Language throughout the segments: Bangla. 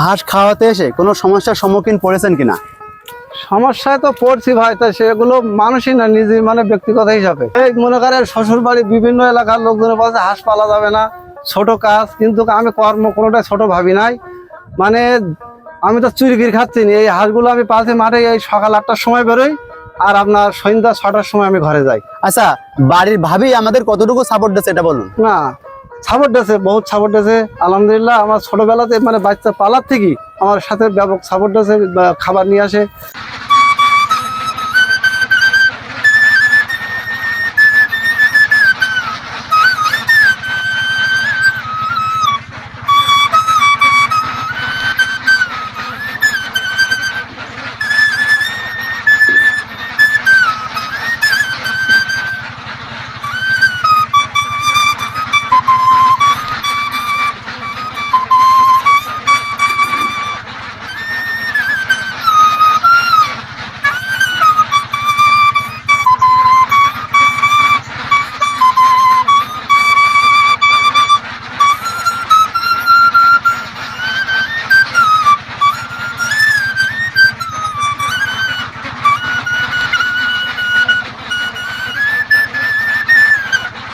হাঁস খাওয়াতে এসে কোনো সমস্যার সম্মুখীন পড়েছেন কিনা? সমস্যায় তো পড়ছি ভাই তা সেগুলো মানুষই না নিজে মানে ব্যক্তিগত হিসাবে। এই মনে করেন শ্বশুর বাড়ি বিভিন্ন এলাকার লোকজনের বলছে হাঁস পালা যাবে না ছোট কাজ কিন্তু আমি কর্ম কোনোটাই ছোট ভাবি নাই। মানে আমি তো চুরিগির খাচ্ছি না এই হাঁসগুলো আমি পালছি মাঠে এই সকাল আটটার সময় বেরোই আর আপনার সন্ধ্যা ছটার সময় আমি ঘরে যাই। আচ্ছা বাড়ির ভাবি আমাদের কতটুকু সাপোর্ট দিচ্ছে এটা বলুন। না সাপোর্ট আছে, বহুত সাপোর্ট আছে। আলহামদুলিল্লাহ, আমার ছোটবেলাতে মানে বাচ্চা পালার থেকেই আমার সাথে ব্যাপক সাপোর্ট আছে খাবার নিয়ে আসে।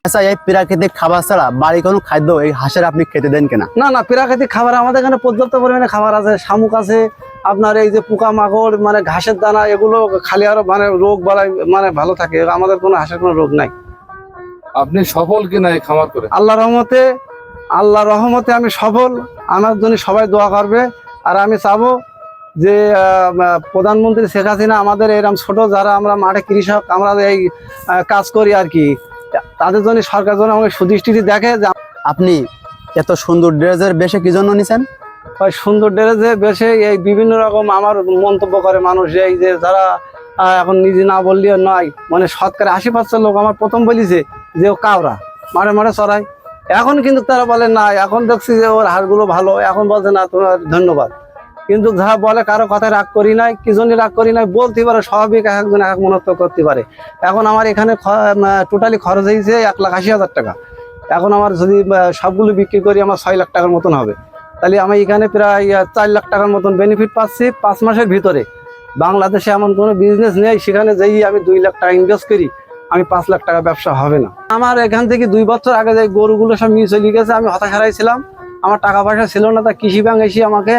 আচ্ছা এই প্রাকৃতিক খাবার ছাড়া বাড়ি কোনো খাদ্য এই হাঁসের আপনি খেতে দেন কিনা? না না প্রাকৃতিক খাবার আমাদের এখানে পর্যাপ্ত পরিমাণে খাবার আছে শামুক আছে আপনার এই যে পোকামাকড় মানে ঘাসের দানা এগুলো খালি আরও মানে রোগ বালাই মানে ভালো থাকে আমাদের কোনো হাঁসের কোনো রোগ নাই। আপনি সফল কিনা এই খামার করে? আল্লাহ রহমতে আল্লাহ রহমতে আমি সফল আমার জন্য সবাই দোয়া করবে। আর আমি চাবো যে প্রধানমন্ত্রী শেখ হাসিনা আমাদের এরকম ছোট যারা আমরা মাঠে কৃষক আমরা এই কাজ করি আর কি। তাদের জন্য সরকার জন্য আমাকে সুদৃষ্টিতে দেখে যে আপনি এত সুন্দর ড্রেসের বেশে কি জন্য নিছেন? ওই সুন্দর ড্রেসে বেশে এই বিভিন্ন রকম আমার মন্তব্য করে মানুষ এই যে যারা এখন নিজে না বললেও নয় মানে শতকরা আশি পার্সেন্ট লোক আমার প্রথম বলিছে যে ও কাওরা মাঠে মাঠে চড়ায় এখন কিন্তু তারা বলে না এখন দেখছি যে ওর হাড়গুলো ভালো এখন বলছে না তোমার ধন্যবাদ। কিন্তু যারা বলে কারও কথায় রাগ করি নাই, কি জন্য রাগ করি নাই, বলতে পারে, স্বাভাবিক এক একজন এক এক মনত্ব করতে পারে। এখন আমার এখানে টোটালি খরচ হয়েছে এক লাখ আশি হাজার টাকা। এখন আমার যদি সবগুলো বিক্রি করি, আমার ছয় লাখ টাকার মতন হবে। তাহলে আমি এখানে প্রায় চার লাখ টাকার মতন বেনিফিট পাচ্ছি পাঁচ মাসের ভিতরে। বাংলাদেশে এমন কোনো বিজনেস নেই, সেখানে যেই আমি দুই লাখ টাকা ইনভেস্ট করি, আমি পাঁচ লাখ টাকা ব্যবসা হবে না। আমার এখান থেকে দুই বছর আগে যে গরুগুলো সব নিয়ে চলে গেছে, আমি হতাশ হারাইছিলাম আমার টাকা পয়সা ছিল না, তা কৃষি ব্যাংক এসে আমাকে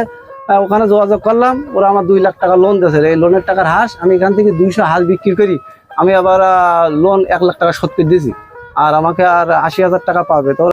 ওখানে যোগাযোগ করলাম, ওরা আমার দুই লাখ টাকা লোন দিয়েছে। এই লোনের টাকার হাঁস আমি এখান থেকে দুইশো হাঁস বিক্রি করি। আমি আবার লোন এক লাখ টাকা শোধ করে দিয়েছি। আর আমাকে আর আশি হাজার টাকা পাবে। তো